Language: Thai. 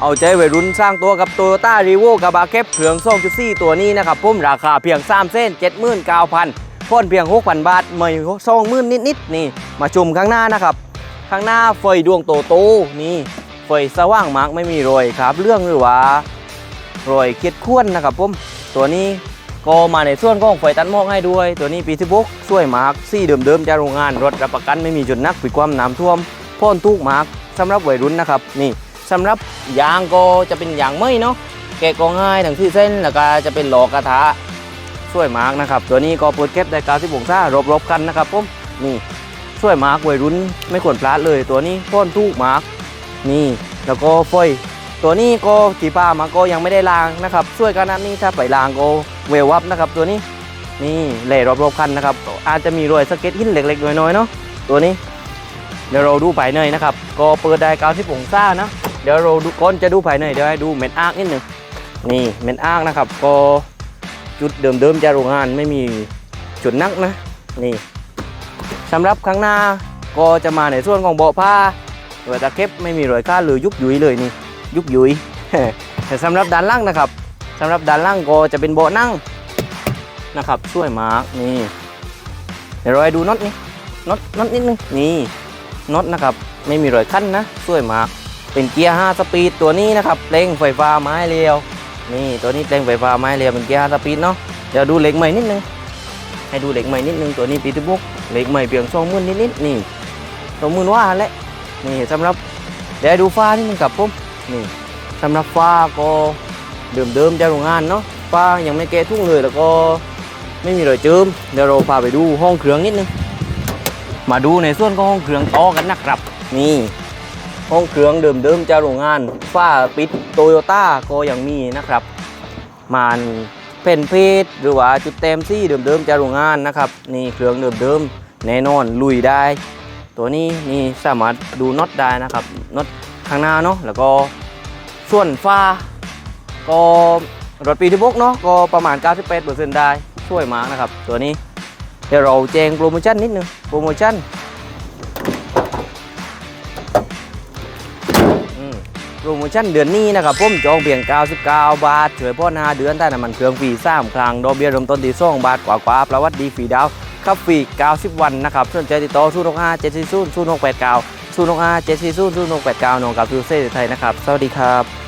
เอาใจวัยรุ่นสร้างตัวกับโตโยต้ารีโวกับบาเก็บเครื่อง2.4ตัวนี้นะครับผมราคาเพียง3เส้น 79,000พ่นเพียง 6,000 บาทไม่20,000นิดๆนี่ มาชมข้างหน้านะครับ ข้างหน้าไฟยดวงโตโตนี่ไฟยสว่างมากไม่มีรอยครับ เรื่องหรือว่ารอยเคียดข้วนนะครับผมตัวนี้ก็มาในส่วนของไฟตัดหมอกให้ด้วย ตัวนี้ปีที่บกช่วยมาร์กซี่เดิมๆจากโรงงานรถรับประกันไม่มีจุดนักปิดความน้ำท่วมพ่นทุกมาร์กสำหรับวัยรุ่นนะครับนี่ สำหรับยางก็จะเป็นยางเมยเนาะแกะก็ง่ายทั้งที่เส้นแล้วก็จะเป็นหลอกกระทะช่วยมาร์กนะครับ ตัวนี้ก็เปิดแคปได้90องศารบๆกันนะครับผมนี่ช่วยมาร์กวัยรุ่นไม่ควรพลาดเลย ตัวนี้พ่นทุกมาร์กนี่แล้วก็ฟอยตัวนี้ก็ตีป้ามาก็ยังไม่ได้ล้างนะครับ ช่วยกันนะนี่ถ้าไปล้างก็เววับนะครับ ตัวนี้นี่เหล่รอบๆคันนะครับ อาจจะมีรอยสเก็ตหินเล็กๆน้อยๆเนาะตัวนี้เดี๋ยวเราดูภายในนะครับ ก็เปิดได้90องศานะ เดี๋ยวเราดูก้นจะดูภายในเดี๋ยวให้ดูเม็ดอาร์กนิดหนึ่งนี่เม็ดอาร์กนะครับ ก็จุดเดิมๆจากโรงงานไม่มีจุดนักนะนี่สำหรับข้างหน้าก็จะมาในส่วนของเบาะผ้าเวลาเก็บไม่มีรอยค่าหรือยุบยุยเลยนี่ยุบยุยแต่สำหรับด้านล่างนะครับสำหรับด้านล่างก็จะเป็นเบาะนั่งนะครับช่วยมาร์กนี่เดี๋ยวเราให้ดูน็อตนี่น็อตน็อตนิดนึงนี่น็อตนะครับ ไม่มีรอยขั้นนะช่วยมาร์ก เป็นเกียร์5สปีดตัวนี้นะครับเร่งไฟฟ้าไม้เรียว นี่ตัวนี้เร่งไฟฟ้าไม้เรียวเป็นเกียร์5สปีดเนาะเดี๋ยวดูเหล็กใหม่นิดนึงให้ดูเหล็กใหม่นิดนึงตัวนี้ปีที่บุกเหล็กใหม่เพียงสองหมื่นนิดๆนี่สองหมื่นว่าแหละนี่สำหรับเดี๋ยวดูฟ้านิดนึงกับผมนี่สำหรับฟ้าก็เดิมๆจากโรงงานเนาะฟ้ายังไม่แก้ทุ่งเลยแล้วก็ไม่มีรอยเจิมเดี๋ยวเราพาไปดูห้องเครื่องนิดนึงมาดูในส่วนของห้องเครื่องต่อกันนะครับ นี่ ห้องเครื่องเดิมๆจากโรงงานฟ้าปิดโตโยต้าก็ยังมีนะครับมันเป็นเพจหรือว่าจุดเต็มซี่เดิมๆจากโรงงานนะครับนี่เครื่องเดิมๆแน่นอนลุยได้ ตัวนี้นี่สามารถดูน็อตได้นะครับน็อตข้างหน้าเนาะแล้วก็ส่วนฟ้าก็รถปีที่บกเนาะก็ประมาณ 98%ได้ช่วยมากนะครับ ตัวนี้เดี๋ยวเราแจ้งโปรโมชั่นนิดนึงโปรโมชั่น ปรโมชั่นเดือนนี้นะครับผมจองเพียง 99 บาท ช่วยพ่อนาเดือนใต้น้ำมันเครื่องฟรี3ครั้งดอกเบี้ยเริ่มต้นที่2บาทกว่าๆประวัติดีฟรีดาวคับฟรี90 วันนะครับสนใจติดต่อ0 6 5 7 4 0 0 6 8 9 0 6 5 7 4 0 0 6 8 9น้องกับฟิวเซ่ไทยนะครับ สวัสดีครับ